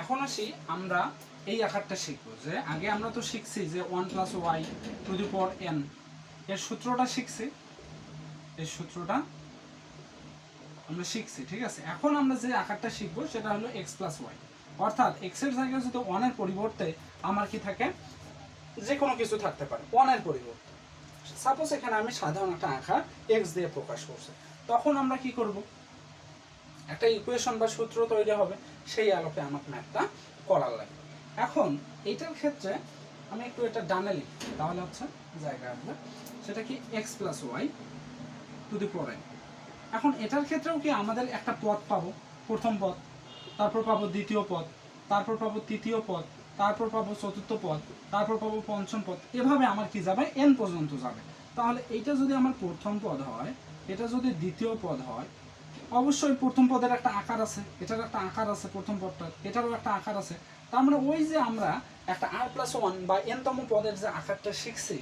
এখন আসি আমরা এই আকারটা শিখব যে আগে আমরা তো শিখছি যে one plus y to the power n এর সূত্রটা শিখছি। এর সূত্রটা আমরা শিখছি, ঠিক আছে? এখন আমরা যে আকারটা শিখব সেটা হলো এক্স প্লাস ওয়াই অর্থাৎ এক্সের জায়গায় যদি ওয়ানের পরিবর্তে আমার কি থাকে? যে কোনো কিছু থাকতে পারে ওয়ানের পরিবর্তে। সাপোজ এখানে আমি সাধারণ একটা আকার এক্স দিয়ে প্রকাশ করছি। তখন আমরা কি করব? একটা ইকুয়েশন বা সূত্র তৈরি হবে, সেই আলোকে আমাকে ম্যাথটা করার লাগবে। এখন এইটার ক্ষেত্রে আমি একটু এটা ডানে লিখি, তাহলে হচ্ছে জায়গা আসবে। সেটা কি x plus y to the power এখন এটার ক্ষেত্রেও কি আমাদের একটা পদ পাবো? প্রথম পদ, তারপর পাবো দ্বিতীয় পদ, তারপর পাবো তৃতীয় পদ, তারপর পাবো চতুর্থ পদ, তারপর পাবো পঞ্চম পদ। এভাবে আমার কি যাবে? এন পর্যন্ত যাবে। তাহলে এইটা যদি আমার প্রথম পদ হয়, এটা যদি দ্বিতীয় পদ হয় অবশ্যই প্রথম পদের একটা আকার আছে, এটার একটা আকার আছে প্রথম পদটার, এটারও একটা আকার আছে। তার মানে ওই যে আমরা একটা আর প্লাস ওয়ান বা এনতম পদের যে আকারটা শিখছি,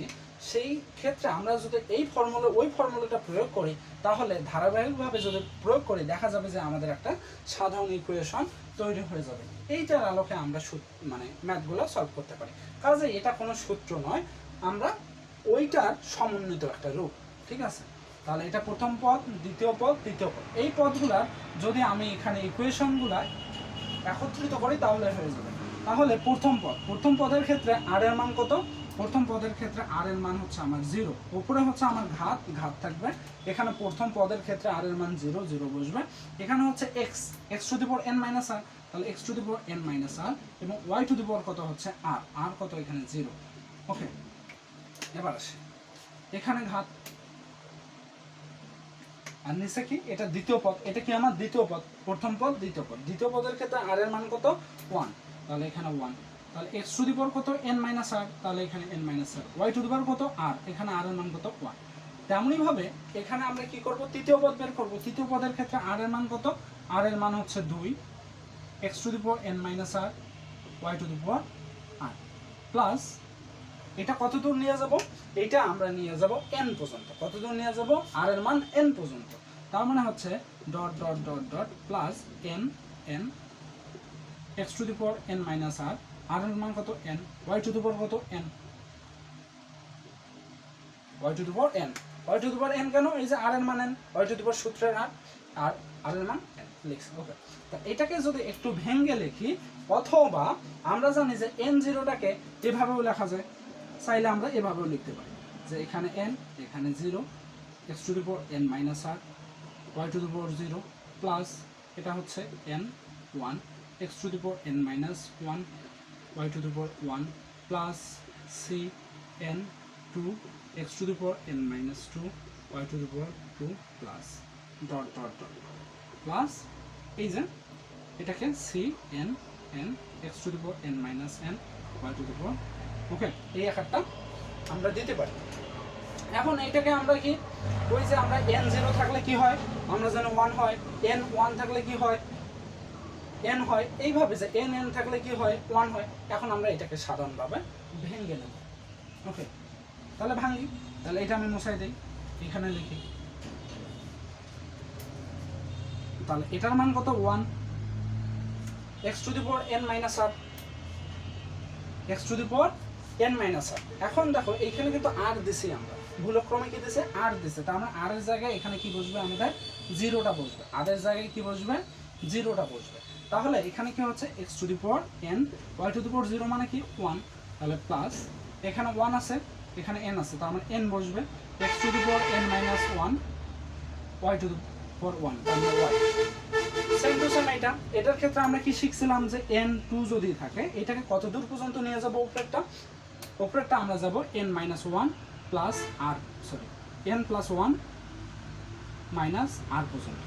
সেই ক্ষেত্রে আমরা যদি এই ফর্মুলা ওই ফর্মুলাটা প্রয়োগ করি, তাহলে ধারাবাহিকভাবে যদি প্রয়োগ করি, দেখা যাবে যে আমাদের একটা সাধারণ ইকুয়েশন তৈরি হয়ে যাবে। এইটার আলোকে আমরা মানে ম্যাথগুলো সলভ করতে পারি। কাজে এটা কোনো সূত্র নয়, আমরা ওইটার সমন্বিত একটা রূপ, ঠিক আছে? তাহলে এটা প্রথম পদ, দ্বিতীয় পদ, তৃতীয় পদ। এই পদগুলা যদি আমি এখানে ইকুয়েশনগুলা একত্রিত করি, তাহলে হয়ে যাবে। তাহলে প্রথম পদ, প্রথম পদের ক্ষেত্রে আর এর মান কত? প্রথম পদের ক্ষেত্রে আর এর মান হচ্ছে আমার জিরো উপরে হচ্ছে আমার ঘাত ঘাত থাকবে। এখানে প্রথম পদের ক্ষেত্রে আর এর মান জিরো জিরো বসবে। এখানে হচ্ছে x x to the power n minus r তাহলে x to the power n minus r এবং ওয়াই টু দি পাওয়ার কত হচ্ছে? আর আর কত? এখানে জিরো ওকে এবার আসে। এখানে ঘাত আর নিচে কি? এটা দ্বিতীয় পদ। এটা কি আমার দ্বিতীয় পদ? প্রথম পদ, দ্বিতীয় পদ। দ্বিতীয় পদের ক্ষেত্রে আর এর মান কত? ওয়ান তাহলে এখানে ওয়ান তাহলে এক্স টু দি পাওয়ার কত? এন মাইনাস আর তাহলে এখানে n minus r y to the power কত? আর এখানে আর এর মান কত? ওয়ান তেমনই ভাবে এখানে আমরা কি করব? তৃতীয় পদ বের করব। তৃতীয় পদের ক্ষেত্রে আর এর মান কত? আর এর মান হচ্ছে দুই। X to the power n minus r y to the power r plus এটা কত দূর নিয়ে যাব? এটা আমরা নিয়ে যাব n পর্যন্ত। কত দূর নিয়ে যাব? r এর মান n পর্যন্ত। তার মানে হচ্ছে dot dot dot dot plus n n, x to the power n minus r r এর মান কত? n y to the power কত? n y to the power n y to the power n কেন? এই যে r এর মান n, y to the power সূত্রের আর আর r এর মান n লিখছি ওকে তা এটাকে যদি একটু ভেঙ্গে লিখি, অথবা আমরা জানি যে n জিরোটাকে এভাবেও লেখা যায়। চাইলে আমরা এভাবেও লিখতে পারি যে এখানে এন এখানে zero x to the n minus r y to the zero plus এটা হচ্ছে n one x to the n minus one y to the one plus C n two x to the n minus two y to the two plus dot dot dot plus এই যে এটাকে C n n x to the n minus n y to the okay, এই আকারটা আমরা দিতে পারি। এখন এইটাকে আমরা কি ওই যে আমরা এন জিরো থাকলে কি হয়? আমরা যেন ওয়ান হয় এন ওয়ান থাকলে কি হয়? এন হয়, এইভাবে যে এন এন থাকলে কি হয়? ওয়ান হয়। এখন আমরা এটাকে সাধারণভাবে ভেঙে নেব। ওকে, তাহলে ভাঙি। তাহলে এটা আমি মশাই দিই। এখানে লিখি। তাহলে এটার মান কত? One x to the power n minus r x to the power n minus r এখন দেখো, এইখানে কিন্তু আর দিছি আমরা। ভুলক্রমে কি দিছে? আর দিছে। তার মানে আর এর জায়গায় এখানে কি বসবে? আমাদের জিরোটা বসবে। আর এর জায়গায় কি বসবে? জিরোটা বসবে। তাহলে এখানে কি হচ্ছে? X to the power n y to the power zero মানে কি? ওয়ান তাহলে প্লাস এখানে ওয়ান আছে, এখানে এন আছে। তার মানে এন বসবে। X to the power n minus one y to the power one তার মানে ওয়াই সেম এটা। এটার ক্ষেত্রে আমরা কি শিখছিলাম যে এন টু যদি থাকে, এটাকে কত দূর পর্যন্ত নিয়ে যাব উপরেরটা? উপরেরটা আমরা যাব n minus one plus r sorry n plus one minus r পর্যন্ত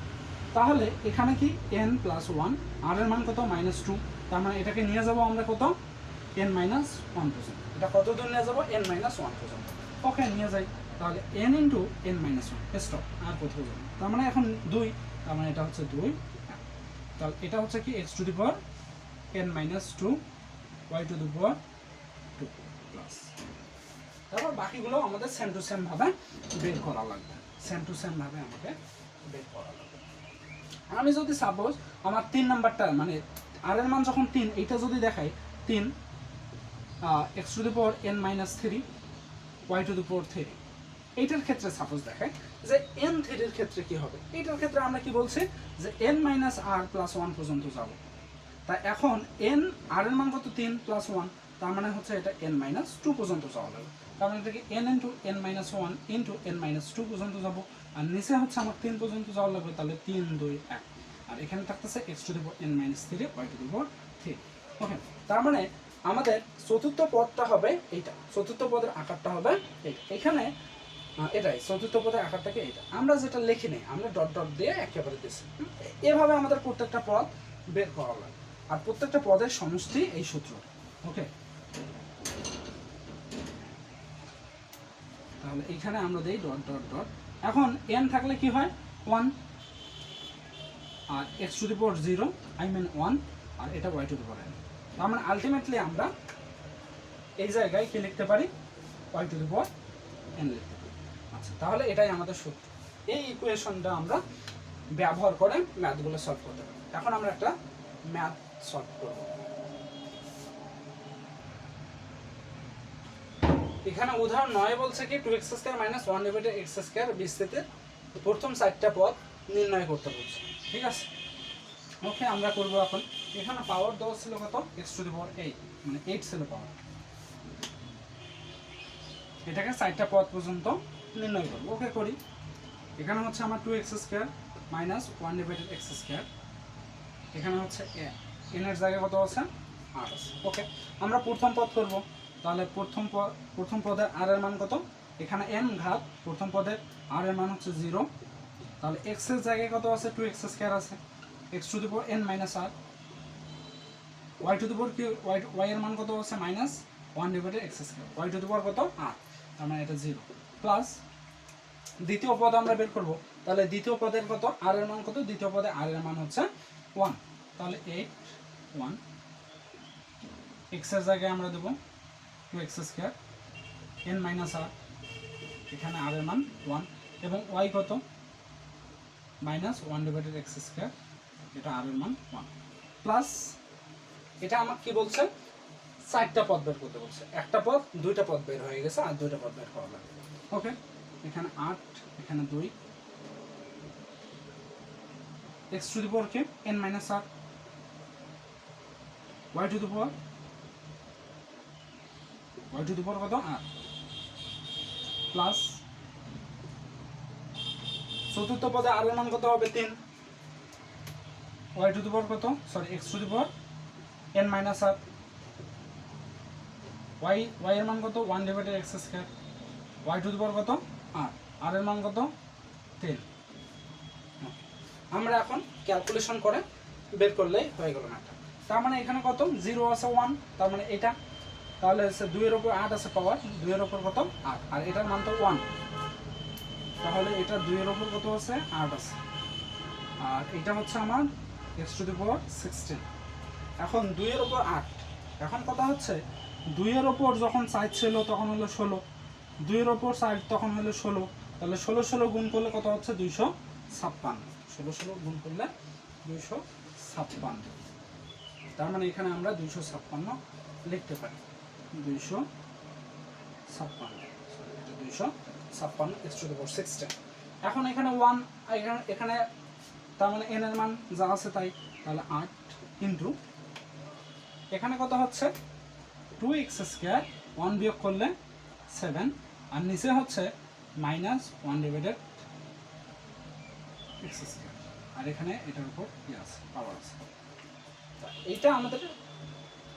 তাহলে এখানে কি এন প্লাস ওয়ান আর এর মান কত? মাইনাস টু তার মানে এটাকে নিয়ে যাব আমরা কত? এন মাইনাস ওয়ান পর্যন্ত এটা কত দূর নিয়ে যাব? এন মাইনাস ওয়ান পর্যন্ত ওকে, নিয়ে যাই। তাহলে n into n minus one stop আর কোথাও যাবে তার মানে এখন দুই, তার মানে এটা হচ্ছে দুই। তাহলে এটা হচ্ছে কি? X to the power n minus two y to the power বাকিগুলো আমাদের সেম টু সেম ভাবে বের করা লাগবে। সেম টু সেম ভাবে আমাকে বের করা লাগবে। আমি যদি সাপোজ আমার তিন নাম্বারটা মানে আর এর মান যখন তিন, এইটা যদি দেখাই, তিন x to the power n minus three y to the power three এইটার ক্ষেত্রে সাপোজ দেখায় যে এন থ্রির ক্ষেত্রে কি হবে? এইটার ক্ষেত্রে আমরা কি বলছি? যে n minus r plus one পর্যন্ত যাব। তা এখন এন আর এর মান কত? তিন প্লাস ওয়ান তার মানে হচ্ছে এটা এন মাইনাস টু পর্যন্ত যাওয়া লাগবে। মানে এটাকে n into n minus one into n minus two পর্যন্ত যাব, আর নিচে হচ্ছে আমার তিন পর্যন্ত যাওয়া লাগবে, তাহলে তিন, দুই, এক। আর এখানে থাকতেছে x to the power n minus three y to the power three okay তার মানে আমাদের চতুর্থ পদটা হবে এইটা, চতুর্থ পদের আকারটা হবে এইটা। এখানে এটাই, চতুর্থ পদের আকারটাকে এটা আমরা যেটা লিখি নেই, আমরা ডট ডট দিয়ে একেবারে হুম? এভাবে আমাদের প্রত্যেকটা পদ বের করা লাগে আর প্রত্যেকটা পদের সমষ্টি এই সূত্র। ওকে তাহলে এখানে আমরা দেই ডট ডট ডট। এখন এন থাকলে কি হয়? One R x to the power zero I mean one আর এটা y to the power n তার মানে আলটিমেটলি আমরা এই জায়গায় কি লিখতে পারি? Y to the power n লিখতে পারি। আচ্ছা তাহলে এটাই আমাদের সূত্র। এই ইকুয়েশনটা আমরা ব্যবহার করে ম্যাথগুলো সলভ করতে পারি। এখন আমরা একটা ম্যাথ সলভ করব। এখানে উদাহরণ নয় বলছে কি two x square minus one divided x square বিস্তৃতির প্রথম চারটা পদ নির্ণয় করতে বলছে। ঠিক আছে? ওকে আমরা করব এখন। এখানে পাওয়ার দেওয়া ছিল কত? X to the power eight মানে এইট ছিল পাওয়ার এটাকে চারটা পদ পর্যন্ত নির্ণয় করব। ওকে করি। এখানে হচ্ছে আমার two x square minus one divided x square এখানে হচ্ছে এ এনের জায়গায় কত আছে? আট আছে। ওকে আমরা প্রথম পদ করব। তাহলে প্রথম প্রথম পদের আর এর মান কত? এখানে এন ঘাত, প্রথম পদের আর এর মান হচ্ছে জিরো তাহলে এক্সের জায়গায় কত আছে? টু এক্স স্কোয়ার আছে। X to the power n minus r y to the কি ওয়াই ওয়াই এর মান কত আছে? Minus one divided x square y to the কত? আর তার মানে এটা জিরো প্লাস দ্বিতীয় পদ আমরা বের করব। তাহলে দ্বিতীয় পদের কত? আর এর মান কত? দ্বিতীয় পদে আর এর মান হচ্ছে ওয়ান তাহলে এইট ওয়ান এক্সের জায়গায় আমরা দেবো two x square n minus r এখানে আর এর মান ওয়ান এবং ওয়াই কত? Minus one divided x square এটা আর এর মান ওয়ান প্লাস এটা আমার কি বলছে? চারটা পদ বের করতে বলছে। একটা পদ, দুইটা পদ বের হয়ে গেছে, আর দুইটা পদ বের করা লাগবে। ওকে এখানে আট, এখানে দুই। X to the power K n minus r y to the power y to the power কত আর প্লাস চতুর্থ পদে আর মান কত হবে? তিন। ওয়াই টু দি পাওয়ার কত? Sorry x to the power n minus r y y এর মান কত? One divided x square y to power কত? আর আর এর মান কত? তিন। আমরা এখন ক্যালকুলেশন করে বের করলেই হয়ে গেল ম্যাথটা তার মানে এখানে কত? জিরো আছে ওয়ান তার মানে এটা তাহলে হচ্ছে দুইয়ের ওপর আট আছে পাওয়ার, দুইয়ের ওপর কত? আট। আর এটার মান তো ওয়ান তাহলে এটা দুইয়ের ওপর কত আছে? আট আছে। আর এটা হচ্ছে আমার x to the power sixteen এখন দুইয়ের ওপর আট। এখন কথা হচ্ছে, দুইয়ের ওপর যখন সাইজ ছিল তখন হলো ষোলো। দুইয়ের ওপর সাইড তখন হলো ষোলো। তাহলে ষোলো ষোলো গুণ করলে কত হচ্ছে? দুইশো ছাপ্পান্ন। ষোলো ষোলো গুণ করলে দুইশো ছাপ্পান্ন। তার মানে এখানে আমরা দুইশো ছাপ্পান্ন লিখতে পারি। দুইশো ছাপ্পান্ন দুইশো ছাপ্পান্ন এক্স টু পাওয়ার সিক্সটিন এখন এখানে ওয়ান এখানে এখানে তার মানে এন এর মান যা আছে তাই, তাহলে আট ইন্টু, এখানে কত হচ্ছে? টু এক্স স্কোয়ার ওয়ান বিয়োগ করলে সেভেন আর নিচে হচ্ছে minus one divided x square আর এখানে এটার উপর ইয়ে আছে পাওয়ার আছে। এইটা আমাদের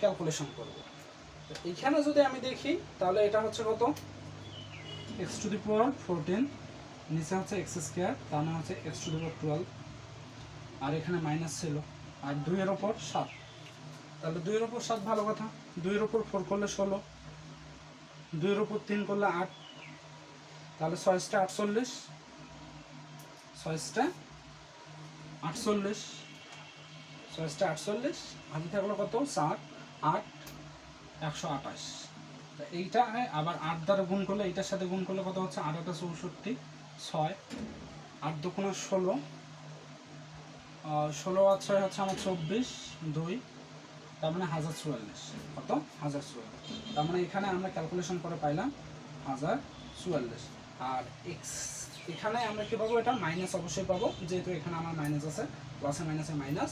ক্যালকুলেশন করব। তো এইখানে যদি আমি দেখি, তাহলে এটা হচ্ছে কত? X to the power fourteen নিচে হচ্ছে এক্স স্কোয়ার তার মানে হচ্ছে x to the power twelve আর এখানে মাইনাস ছিল, আর দুইয়ের ওপর সাত। তাহলে দুইয়ের ওপর সাত ভালো কথা, দুইয়ের ওপর ফোর করলে ষোলো, দুইয়ের ওপর তিন করলে আট, তাহলে ছয়শটা আটচল্লিশ ছয়শটা আটচল্লিশ ছয়শটা আটচল্লিশ বাকি থাকল কত? সাত, আট একশো আঠাশ। এইটা আবার আট দ্বারা গুণ করলে এইটার সাথে গুণ করলে কত হচ্ছে? আট আটা চৌষট্টি, ছয়, আট দুগুণা ষোলো ষোলো আর ছয় হচ্ছে আমার চব্বিশ, দুই, তার মানে হাজার চুয়াল্লিশ। কত? হাজার চুয়াল্লিশ। তার মানে এখানে আমরা ক্যালকুলেশন করে পাইলাম হাজার চুয়াল্লিশ। আর এক্স এখানে আমরা কি পাবো? এটা মাইনাস অবশ্যই পাবো, যেহেতু এখানে আমার মাইনাস আছে প্লাসে মাইনাসে মাইনাস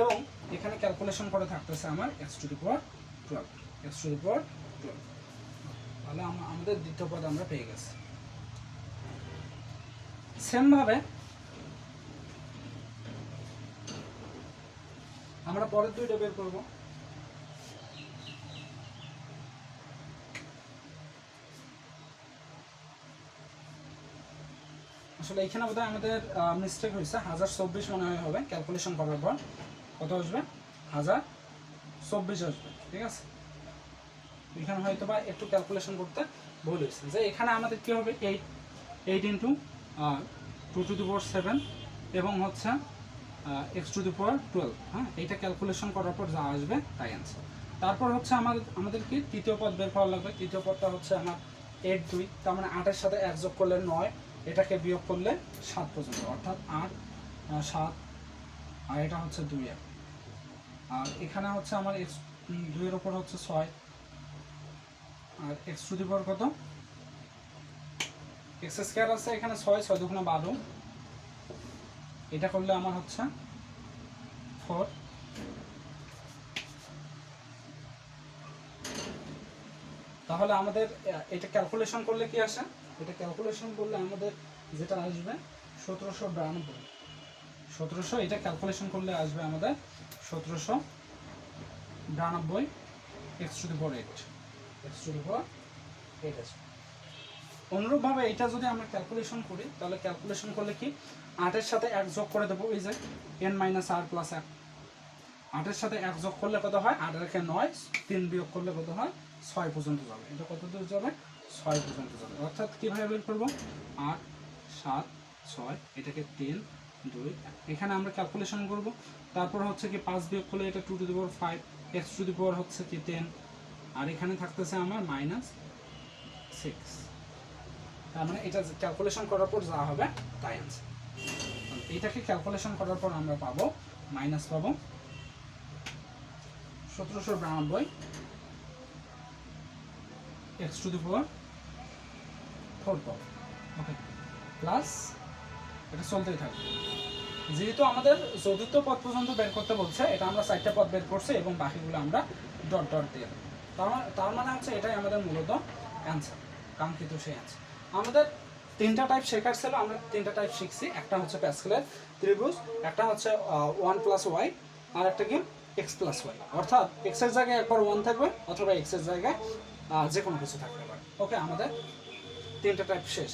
এবং এখানে ক্যালকুলেশন করে থাকতেছে আমার x to the power twelve x to তাহলে আম- আমাদের দ্বিতীয় পদ আমরা পেয়ে গেছি। সেমভাবে আমরা পরের দুইটা বের করব। আসলে এখানে বোধহয় আমাদের মিস্টেক হয়েছে। হাজার চব্বিশ মনে হয় হবে। ক্যালকুলেশন করার পর কত আসবে? হাজার চব্বিশ আসবে। ঠিক আছে? এখানে হয়তো বা একটু ক্যালকুলেশন করতে ভুল হয়েছে। যে এখানে আমাদের কী হবে? Eight eight into two to the power seven এবং হচ্ছে x to the power twelve হ্যাঁ? এইটা ক্যালকুলেশন করার পর যা আসবে তাই আনসার তারপর হচ্ছে আমাদের আমাদের কি? তৃতীয় পদ বের করা লাগবে। তৃতীয় পদটা হচ্ছে আমার এইট দুই, তার মানে আটের সাথে এক যোগ করলে নয়, এটাকে বিয়োগ করলে সাত পর্যন্ত, অর্থাৎ আট সাত, আর এটা হচ্ছে দুই এক। আর এখানে হচ্ছে আমার এক্স দুইয়ের ওপর হচ্ছে ছয় আর এক্স টু দি পাওয়ার কত? এক্স স্কোয়ার আছে এখানে ছয় ছয় দুগুণে বারো। এটা করলে আমার হচ্ছে ফোর তাহলে আমাদের এটা ক্যালকুলেশন করলে কি আসে? এটা ক্যালকুলেশন করলে আমাদের যেটা আসবে সতেরোশো বিরানব্বই। সতেরোশো, এটা ক্যালকুলেশন করলে আসবে আমাদের সতেরোশো বিরানব্বই x to the power eight x to the power eight আসবে অনুরূপভাবে এটা যদি আমরা ক্যালকুলেশন করি, তাহলে ক্যালকুলেশন করলে কি? আটের সাথে এক যোগ করে দেবো, এই যে এন মাইনাস আর প্লাস এক। আটের সাথে এক যোগ করলে কত হয়? আট রেখে নয়, তিন বিয়োগ করলে কত হয়? ছয় পর্যন্ত যাবে। এটা কত দূর যাবে? ছয় পর্যন্ত যাবে। অর্থাৎ কীভাবে বের করব? আট, সাত, ছয়, এটাকে তিন, দুই, এক। এখানে আমরা ক্যালকুলেশন করব। তারপর হচ্ছে কি, পাঁচ বিয়োগ করলে এটা two to the five x to the হচ্ছে কি টেন আর এখানে থাকতেছে আমার মাইনাস সিক্স তার মানে এটা ক্যালকুলেশন করার পর যা হবে, তাই আনসার এইটাকে ক্যালকুলেশন করার পর আমরা পাবো মাইনাস পাবো সতেরোশো বিরানব্বই x to the power four পাবো। ওকে প্লাস এটা চলতেই থাকবে। যেহেতু আমাদের চতুর্থ পদ পর্যন্ত বের করতে বলছে, এটা আমরা চারটে পদ বের করছি এবং বাকিগুলো আমরা ডট ডট দিয়ে তার মানে হচ্ছে এটাই আমাদের মূলত অ্যান্সার কাঙ্ক্ষিত সেই অ্যান্সার আমাদের তিনটা টাইপ শেখার ছিল, আমরা তিনটা টাইপ শিখছি। একটা হচ্ছে প্যাসকেলের ত্রিভুজ, একটা হচ্ছে ওয়ান প্লাস ওয়াই আর একটা কি? এক্স প্লাস ওয়াই অর্থাৎ এক্সের জায়গায় একবার ওয়ান থাকবে, অথবা এক্সের জায়গায় যে কোনো কিছু থাকতে পারে। ওকে আমাদের তিনটা টাইপ শেষ।